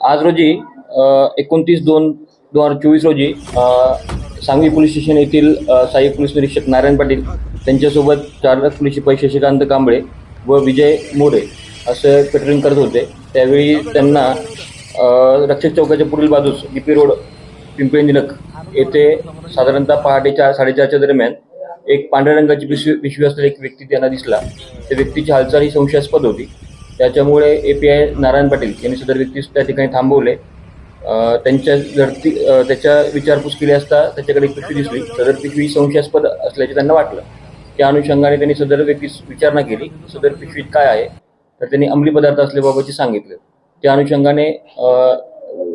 आज रोजी एकोणतीस दोन दोन हजार चोवीस रोजी सांगवी पोलीस स्टेशन येथील सहाय्यक पोलीस निरीक्षक नारायण पाटील त्यांच्यासोबत चारदाग पोलीस शिपाई शशिकांत कांबळे व विजय मोरे असं पेट्रोलिंग करत होते. त्यावेळी त्यांना रक्षक चौकाच्या पुढील बाजूस डीपी रोड पिंपरी निलक येथे साधारणतः पहाटे चार साडेचारच्या दरम्यान एक पांढऱ्या रंगाची पिशवी पिशवी असलेला एक व्यक्ती त्यांना दिसला. त्या व्यक्तीची हालचाल ही संशयास्पद होती. त्याच्यामुळे A P I Narayan Patil यांनी सदर व्यक्तीस त्या ठिकाणी थांबवले. त्यांच्या झडती त्याच्या विचारपूस केली असता त्याच्याकडे एक पिशवी दिसली. सदर पिशवी संशयास्पद असल्याचे त्यांना वाटलं त्या अनुषंगाने त्यांनी सदर व्यक्तीस विचारणा केली. सदर पिशवीत काय आहे? तर त्यांनी अंमली पदार्थ असल्याबाबतचे सांगितले. त्या अनुषंगाने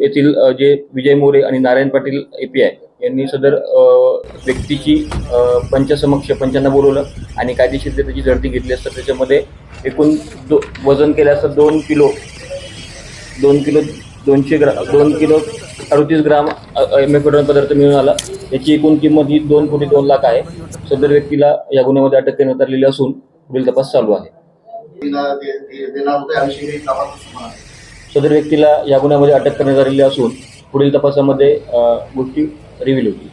येथील जे विजय मोरे आणि नारायण पाटील एपीआय यांनी सदर व्यक्तीची पंचसमक्ष पंचांना बोलवलं आणि कायदेशीर त्याची झडती घेतली असता त्याच्यामध्ये एकूण दो वजन केलं असतं दोन किलो दोन किलो दोनशे ग्रा दोन किलो अडतीस ग्राम एमएफेड्रॉन पदार्थ मिळून आला. याची एकूण किंमत ही दोन कोटी दोन लाख आहे. सदर व्यक्तीला या गुन्ह्यामध्ये अटक करण्यात आलेली असून पुढील तपास चालू आहे. सदर व्यक्तीला या गुन्ह्यामध्ये अटक करण्यात आलेली असून पुढील तपासामध्ये गोष्टी रिव्हील होतील